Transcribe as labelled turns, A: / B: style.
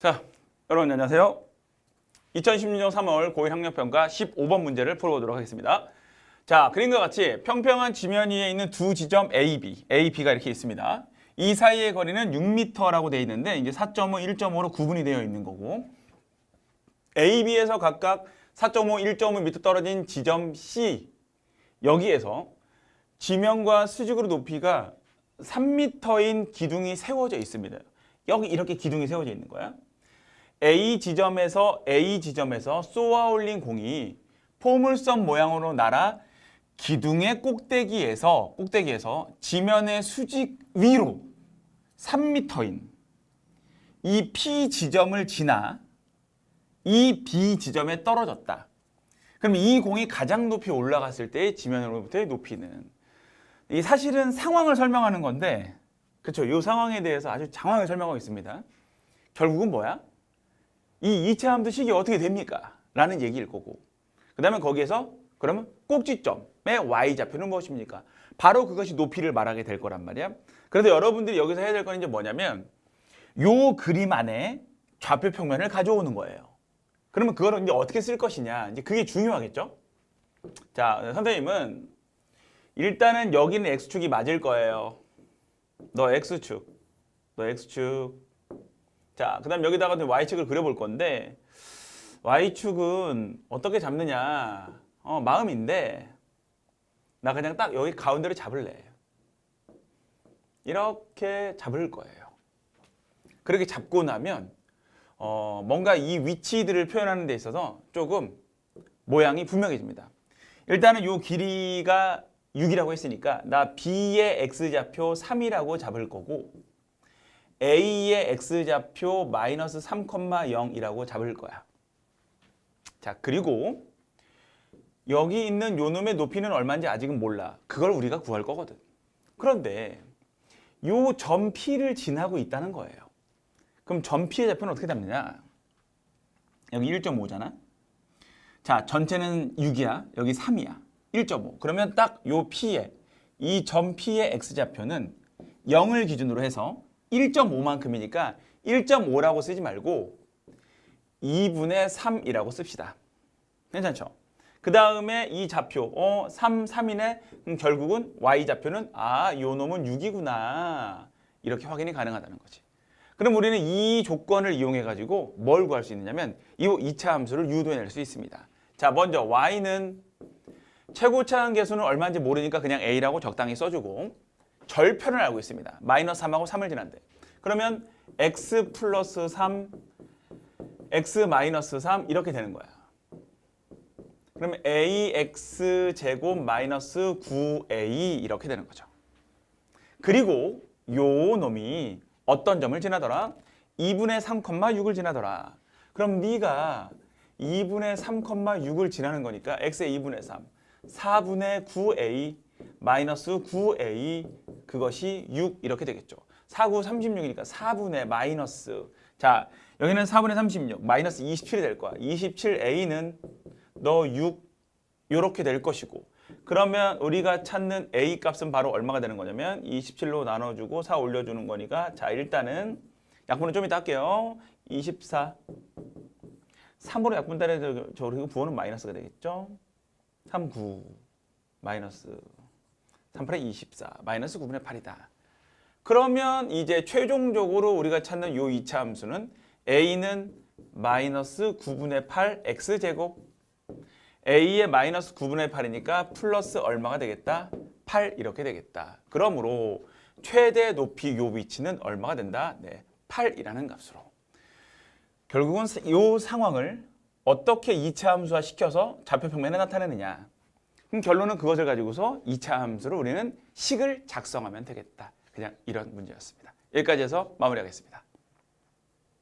A: 자, 여러분 안녕하세요. 2016년 3월 고1 학력평가 15번 문제를 풀어보도록 하겠습니다. 자, 그림과 같이 평평한 지면 위에 있는 두 지점 A, B, A, B가 이렇게 있습니다. 이 사이의 거리는 6m라고 되어 있는데 이게 4.5, 1.5로 구분이 되어 있는 거고 A, B에서 각각 4.5, 1.5m 떨어진 지점 C 여기에서 지면과 수직으로 높이가 3m인 기둥이 세워져 있습니다. 여기 이렇게 기둥이 세워져 있는 거야. A 지점에서 A 지점에서 쏘아 올린 공이 포물선 모양으로 날아 기둥의 꼭대기에서 꼭대기에서 지면의 수직 위로 3m인 이 P 지점을 지나 이 B 지점에 떨어졌다. 그럼 이 공이 가장 높이 올라갔을 때의 지면으로부터의 높이는 이 사실은 상황을 설명하는 건데 그렇죠. 이 상황에 대해서 아주 장황하게 설명하고 있습니다. 결국은 뭐야? 이 2차 함수 식이 어떻게 됩니까? 라는 얘기일 거고 그 다음에 거기에서 그러면 꼭지점의 y좌표는 무엇입니까? 바로 그것이 높이를 말하게 될 거란 말이야. 그래서 여러분들이 여기서 해야 될 건 이제 뭐냐면 요 그림 안에 좌표 평면을 가져오는 거예요. 그러면 그거를 이제 어떻게 쓸 것이냐. 이제 그게 중요하겠죠? 자, 선생님은 일단은 여기는 x축이 맞을 거예요. 너 x축. 너 x축. 자, 그 다음 여기다가 y축을 그려볼 건데, y축은 어떻게 잡느냐. 어, 마음인데, 나 그냥 딱 여기 가운데로 잡을래. 이렇게 잡을 거예요. 그렇게 잡고 나면, 어, 뭔가 이 위치들을 표현하는 데 있어서 조금 모양이 분명해집니다. 일단은 이 길이가 6이라고 했으니까 나 B의 X좌표 3이라고 잡을 거고 A의 X좌표 마이너스 3,0이라고 잡을 거야. 자, 그리고 여기 있는 요 놈의 높이는 얼마인지 아직은 몰라. 그걸 우리가 구할 거거든. 그런데 요 점 P를 지나고 있다는 거예요. 그럼 점 P의 좌표는 어떻게 잡느냐? 여기 1.5잖아. 자, 전체는 6이야. 여기 3이야. 1.5. 그러면 딱 요 P의 이 점 P의 X좌표는 0을 기준으로 해서 1.5만큼이니까 1.5라고 쓰지 말고 2분의 3이라고 씁시다. 괜찮죠? 그 다음에 이 좌표, 어, 3, 3이네? 음, 결국은 Y좌표는, 아, 요 놈은 6이구나. 이렇게 확인이 가능하다는 거지. 그럼 우리는 이 조건을 이용해가지고 뭘 구할 수 있느냐면 이 2차 함수를 유도해낼 수 있습니다. 자, 먼저 Y는 최고차항 계수는 얼마인지 모르니까 그냥 A라고 적당히 써주고 절편을 알고 있습니다. 마이너스 3하고 3을 지난대. 그러면 x 플러스 3, x 마이너스 3 이렇게 되는 거야. 그러면 ax 제곱 마이너스 9a 이렇게 되는 거죠. 그리고 요 놈이 어떤 점을 지나더라? 2분의 3,6을 지나더라. 그럼 네가 2분의 3,6을 지나는 거니까 x의 2분의 3, 4분의 9a 마이너스 9a 그것이 6 이렇게 되겠죠. 4, 9, 36이니까 4분의 마이너스 자 여기는 4분의 36 마이너스 27이 될 거야. 27a는 너 6 이렇게 될 것이고 그러면 우리가 찾는 a 값은 바로 얼마가 되는 거냐면 27로 나눠주고 4 올려주는 거니까 자 일단은 약분은 좀 이따 할게요. 24 3으로 약분 따라서 저 그리고 부호는 마이너스가 되겠죠. 3, 9 마이너스 3분의 24 마이너스 9분의 8이다. 그러면 이제 최종적으로 우리가 찾는 요 2차 함수는 a는 마이너스 9분의 8 x제곱 a의 마이너스 9분의 8이니까 플러스 얼마가 되겠다? 8 이렇게 되겠다. 그러므로 최대 높이 요 위치는 얼마가 된다? 네, 8이라는 값으로. 결국은 이 상황을 어떻게 2차 함수화 시켜서 좌표 평면에 나타내느냐. 그럼 결론은 그것을 가지고서 2차 함수를 우리는 식을 작성하면 되겠다. 그냥 이런 문제였습니다. 여기까지 해서 마무리하겠습니다.